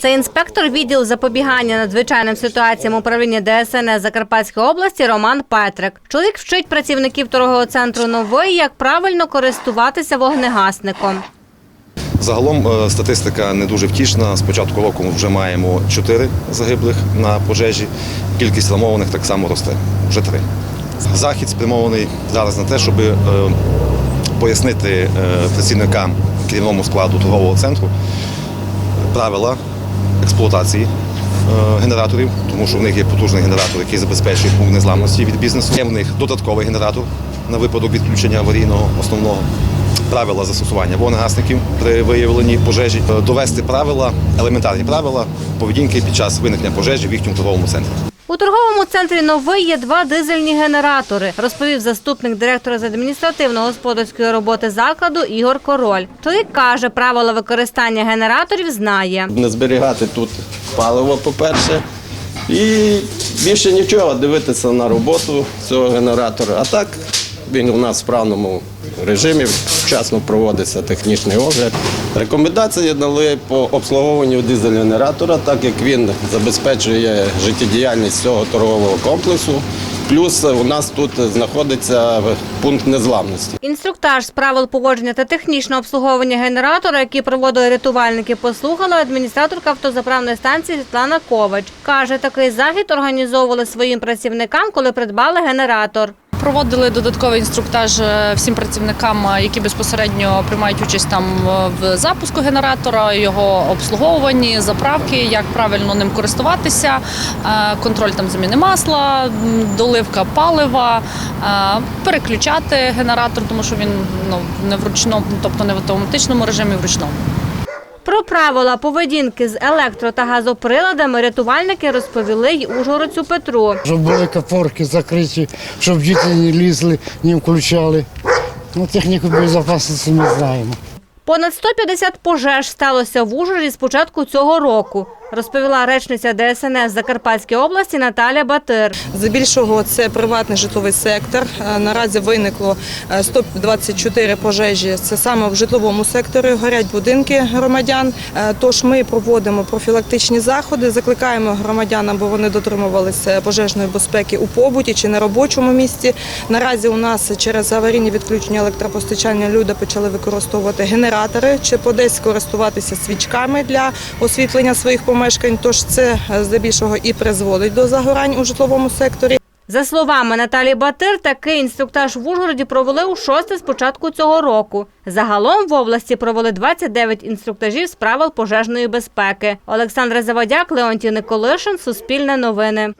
Це інспектор відділу запобігання надзвичайним ситуаціям управління ДСНС Закарпатської області Роман Петрик. Чоловік вчить працівників торгового центру новий, як правильно користуватися вогнегасником. Загалом е, статистика не дуже втішна. З початку року ми вже маємо 4 загиблих на пожежі. Кількість травмованих так само росте. Вже три. Захід спрямований зараз на те, щоб е, пояснити е, працівникам керівному складу торгового центру правила експлуатації е, генераторів, тому що в них є потужний генератор, який забезпечує пункт незламності від бізнесу. Є в них додатковий генератор на випадок відключення аварійного основного. Правила застосування вогнегасників при виявленні пожежі, Е, довести правила, елементарні правила поведінки під час виникнення пожежі в їхньому торговому центрі. У торговому центрі новий є два дизельні генератори, розповів заступник директора з адміністративно-господарської роботи закладу Ігор Король. Чоловік каже, правила використання генераторів знає. не зберігати тут паливо, по-перше. І більше нічого дивитися на роботу цього генератора. А так він у нас в справному режимі, вчасно проводиться технічний огляд. Рекомендації дали по обслуговуванню дизель-генератора, так як він забезпечує життєдіяльність цього торгового комплексу. Плюс у нас тут знаходиться пункт незламності. Інструктаж з правил поводження та технічного обслуговування генератора, який проводили рятувальники, послухала адміністраторка автозаправної станції Світлана Ковач. Каже, такий захід організовували своїм працівникам, коли придбали генератор. Проводили додатковий інструктаж е, всім працівникам, е, які безпосередньо приймають участь там е, в запуску генератора, його обслуговуванні, заправки, як правильно ним користуватися, контроль там заміни масла, доливка палива, переключати генератор, тому що він ну не в ручному, тобто не в автоматичному режимі, в ручному. Про правила поведінки з електро та газоприладами рятувальники розповіли й ужгородцю Петру. щоб були капорки закриті, щоб діти не лізли, не включали. Ну, техніку безпечності ми знаємо. Понад 150 пожеж сталося в Ужгороді з початку цього року, розповіла речниця ДСНС Закарпатської області Наталя Батир. Здебільшого це приватний житловий сектор. Е, Наразі виникло е, 124 пожежі. Це саме в житловому секторі. Горять будинки громадян. Е, Тож ми проводимо профілактичні заходи, закликаємо громадян, аби вони дотримувалися пожежної безпеки у побуті чи на робочому місці. Наразі у нас через аварійні відключення електропостачання люди почали використовувати генератори чи подесь користуватися свічками для освітлення своїх помешкань. Тож це е, здебільшого і призводить до загорань у житловому секторі. За словами Наталі Батир, такий інструктаж в Ужгороді провели у шосте з початку цього року. Загалом в області провели 29 інструктажів з правил пожежної безпеки. Олександра Завадяк, Леонтій Николишин, Суспільне новини.